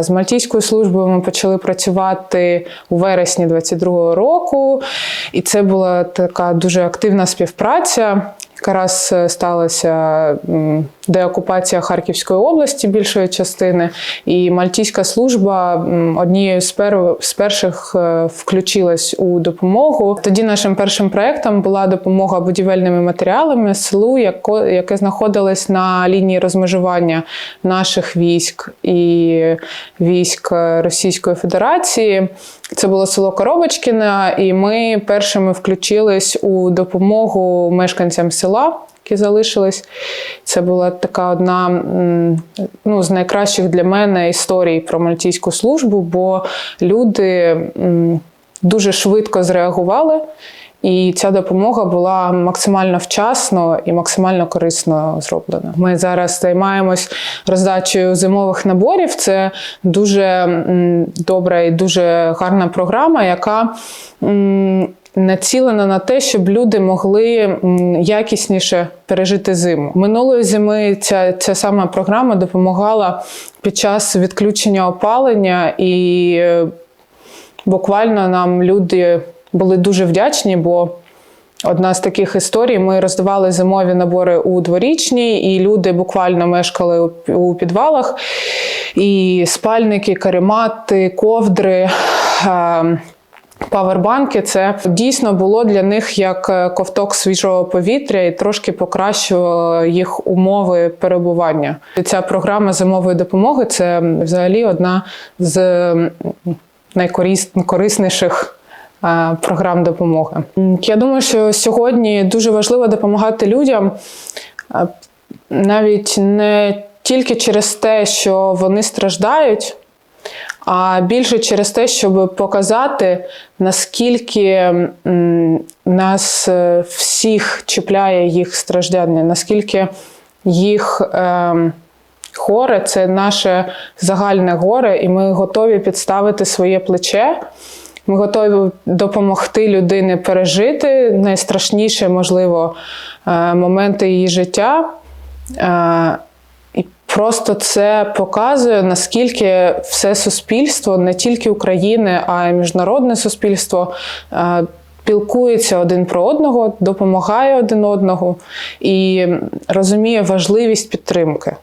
З Мальтійською службою ми почали працювати у вересні 22-го року, і це була така дуже активна співпраця. Якраз е, сталася деокупація Харківської області більшої частини, і Мальтійська служба однією з, пер... з перших е, включилась у допомогу. Тоді нашим першим проектом була допомога будівельними матеріалами селу, яке знаходилось на лінії розмежування наших військ і військ Російської Федерації. Це було село Коробочкіне, і ми першими включились у допомогу мешканцям села, які залишились. Це була така одна ну, з найкращих для мене історій про мальтійську службу, бо люди дуже швидко зреагували. І ця допомога була максимально вчасно і максимально корисно зроблена. Ми зараз займаємось роздачею зимових наборів. Це дуже добра і дуже гарна програма, яка націлена на те, щоб люди могли якісніше пережити зиму. Минулої зими ця, ця сама програма допомагала під час відключення опалення і е, буквально нам люди були дуже вдячні, бо одна з таких історій: ми роздавали зимові набори у дворічній, і люди буквально мешкали у- підвалах. І спальники, каремати, ковдри. Павербанки це дійсно було для них як е, ковток свіжого повітря і трошки покращувало їх умови перебування. Ця програма зимової допомоги це взагалі одна з найкорисніших програм допомоги. Я думаю, що сьогодні дуже важливо допомагати людям е, навіть не тільки через те, що вони страждають, а більше через те, щоб показати, наскільки нас е, всіх чіпляє їх страждання, наскільки їх е, горе це наше загальне горе, і ми готові підставити своє плече. Ми готові допомогти людині пережити найстрашніші, можливо, е, моменти її життя. Е, І просто це показує, наскільки все суспільство, не тільки України, а й міжнародне суспільство. е, Пілкується один про одного, допомагає один одного і розуміє важливість підтримки.